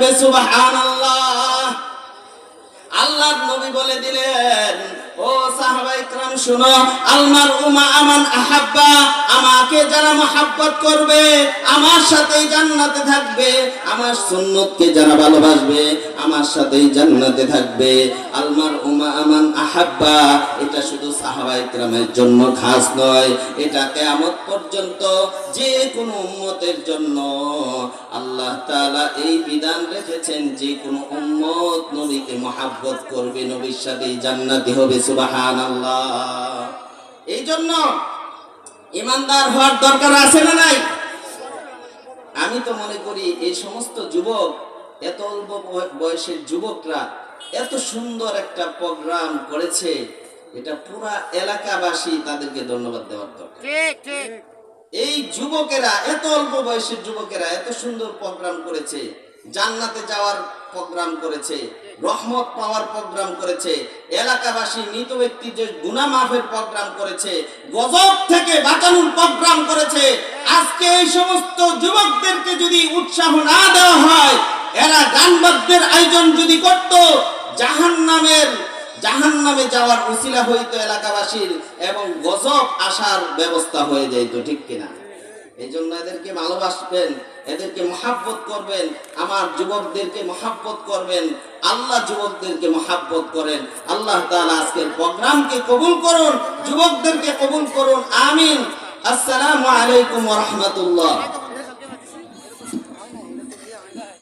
থাকবে, সুবহানাল্লাহ। আল্লাহর নবী বলে দিলেন, ও সাহাবাইকরাম শুনো আলমার উমা আমান আহাব্বা, আমাকে যারা মহাব্বত করবে, আমার সাথেই জান্নাতে থাকবে। আমার সুন্নতকে যারা ভালোবাসবে, আমার সাথেই জান্নাতে থাকবে। আলমার উমা আমান আহাব্বা এটা শুধু সাহাবা ইকরামের জন্য খাস নয়, এটা কেয়ামত পর্যন্ত যে কোনো উম্মতের জন্য। আল্লাহ তাআলা এই বিধান রেখেছেন যে কোনো উম্মত নবীকে মহাব্বত করবে, নবীর সাথেই জান্নাতি হবে, সুবহানাল্লাহ। এই জন্য ইমানদার হওয়ার দরকার আছে না নাই? আমি তো মনে করি এই সমস্ত যুবক, এত অল্প বয়সের যুবকরা এত সুন্দর একটা প্রোগ্রাম করেছে এটা পুরা এলাকাবাসী তাদেরকে ধন্যবাদ দেওয়ার দরকার। এই যুবকেরা এত অল্প বয়সের যুবকেরা এত সুন্দর প্রোগ্রাম করেছে জান্নাতে যাওয়ার প্রোগ্রাম করেছে, রহমত পাওয়ার প্রোগ্রাম করেছে, এলাকাবাসী মৃত ব্যক্তি যে গুনাহ মাফের প্রোগ্রাম করেছে, গজব থেকে বাঁচানোর প্রোগ্রাম করেছে। আজকে এই সমস্ত যুবকদেরকে যদি উৎসাহ না দেওয়া হয়, এরা গানবাদ্যের আয়োজন যদি করত, জাহান্নামের জাহান নামে যাওয়ার উসিলা হইতো এলাকাবাসীর এবং গজব আসার ব্যবস্থা হয়ে যাইতো, ঠিক কিনা? জন্য এদেরকে ভালোবাসবেন, এদেরকে মহাব্বত করবেন, আমার যুবকদেরকে মহাব্বত করবেন, আল্লাহ যুবকদেরকে মহাব্বত করেন। আল্লাহ তালা আজকের প্রোগ্রামকে কবুল করুন, যুবকদেরকে কবুল করুন, আমিন। আসসালামু আলাইকুম রাহমাতুল্লাহ।